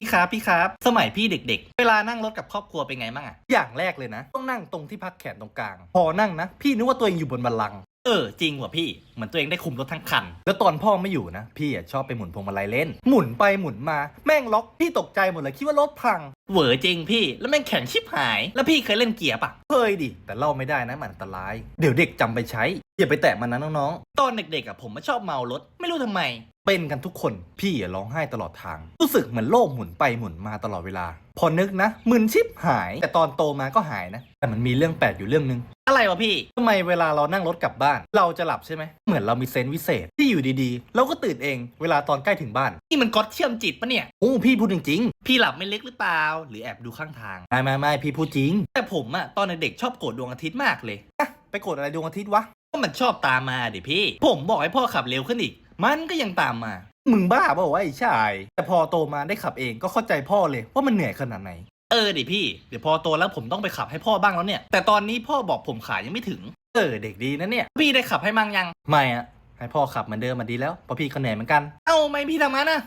พี่ครับพี่ครับ สมัยพี่เด็ก ๆ เวลานั่งรถกับครอบครัวเป็นไงบ้างอะอย่างแรกเลยนะ ต้องนั่งตรงที่พักแขนตรงกลาง พอนั่งนะ พี่นึกว่าตัวเองอยู่บนบัลลังก์เออจริงว่ะพี่ เหมือนตัวเองได้คุมรถทั้งคัน แล้วตอนพ่อไม่อยู่นะ พี่อะชอบไปหมุนพวงมาลัยเล่น หมุนไปหมุนมาแม่งล็อกพี่ตกใจหมดเลยคิดว่ารถพังเหวอจริงพี่ แล้วแม่งแข็งชิบหาย แล้วพี่เคยเล่นเกียร์ปะเคยดิ แต่เล่าไม่ได้นะมันอันตราย เดี๋ยวเด็กจำไปใช้ อย่าไปแตะมันนะน้องๆ ตอนเด็กๆอะผมม่ชอบเมารถ ไม่รู้ทำไม เป็นกันทุกคนพี่อะร้องไห้ตลอดทาง รู้สึกเหมือนโลกหมุนไปหมุนมาตลอดเวลา พอนึกนะมึนชิบหาย แต่ตอนโตมาก็หายนะ แต่มันมีเรื่องแปลกอยู่เรื่องนึง อะไรวะพี่ทำไมเวลาเรานั่งรถกลับบ้าน เราจะหลับใช่ไหมเหมือนเรามีเซนส์วิเศษที่อยู่ดีๆ เราก็ตื่นเองเวลาตอนใกล้ถึงบ้านนี่มันก๊อตเชื่อมจิตปะเนี่ยโอ้พี่พูดจริงๆพี่หลับไม่เล็กหรือเปล่า หรือแอบดูข้างทางไม่ไม่ไม่พี่พูดจริง แต่ผมอะตอนเด็กๆชอบโกรธดวงอาทิตย์มากเลยอะไปโกรธอะไรดวงอาทิตย์วะก็มันชอบตามมาดิพี่ ผมบอกให้พ่อขับเร็วขึ้นอีก มันก็ยังตามมา มึงบ้าเปล่าวะไอ้ชาย แต่พอโตมาได้ขับเองก็เข้าใจพ่อเลยว่ามันเหนื่อยขนาดไหน เออดิพี่ เดี๋ยวพอโตแล้วผมต้องไปขับให้พ่อบ้างแล้วเนี่ย แต่ตอนนี้พ่อบอกผมขายังไม่ถึง เออเด็กดีนะเนี่ย พี่ได้ขับให้มั่งยัง ไม่อะให้พ่อขับเหมือนเดิมมาดีแล้วเพราะพี่ก็เหนื่อยเหมือนกัน เอ้าไม่พี่ทำงั้นนะ